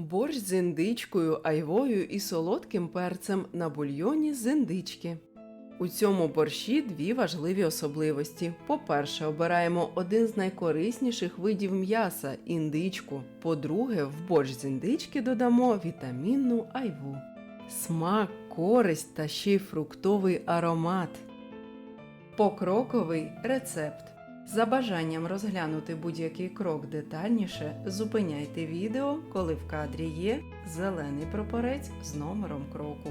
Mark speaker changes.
Speaker 1: Борщ з індичкою, айвою і солодким перцем на бульйоні з індички. У цьому борщі дві важливі особливості. По-перше, обираємо один з найкорисніших видів м'яса індичку. По-друге, в борщ з індички додамо вітамінну айву. Смак, користь та ще й фруктовий аромат. Покроковий рецепт. За бажанням розглянути будь-який крок детальніше, зупиняйте відео, коли в кадрі є зелений прапорець з номером кроку.